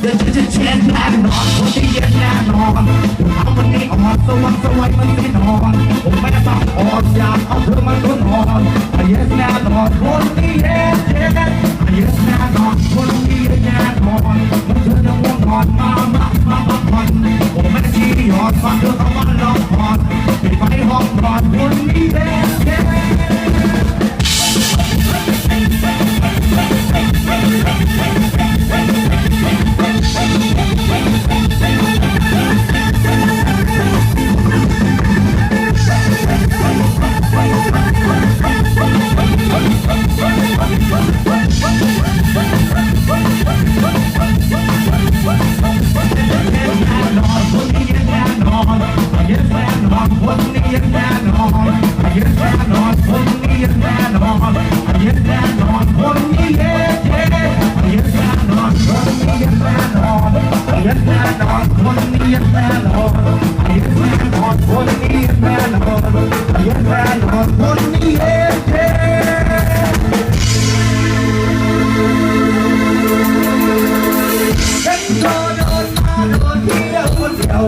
เดี๋ยวจะเช็ดแน่นอนคนที่เย็นแน่นอนเอาวันนี้อ่อนสว่างสวยมันไม่นอนผมไม่ต้องอ่อนอยากเอาเธอมาทุนอ่อนเย็นแน่นอนคนที่เย็น เย็นแน่น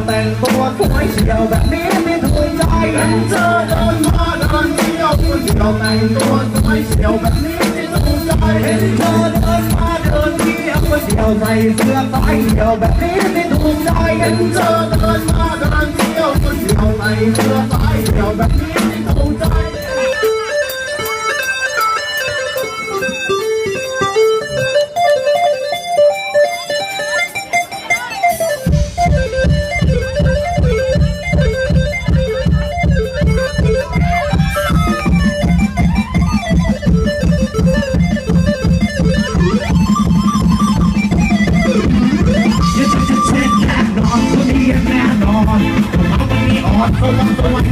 แต่งตัวสวยเฉียวแบบนี้ไม่ถูกใจเห็นเธอเดินมาเดินเที่ยวคนเดียวแต่งตัวสวยเฉียวแบบนี้ไม่ถูกใจเห็นเธอเดินมาเดินเที่ยวคนเดียวใส่เสื้อสายเดียวแบบนี้ไม่ถูกใจเห็นเธอเดินมาเดินเที่ยวคนเดียวใส่เสื้อสายเดียวแบบนี้ วันนี้อ่อน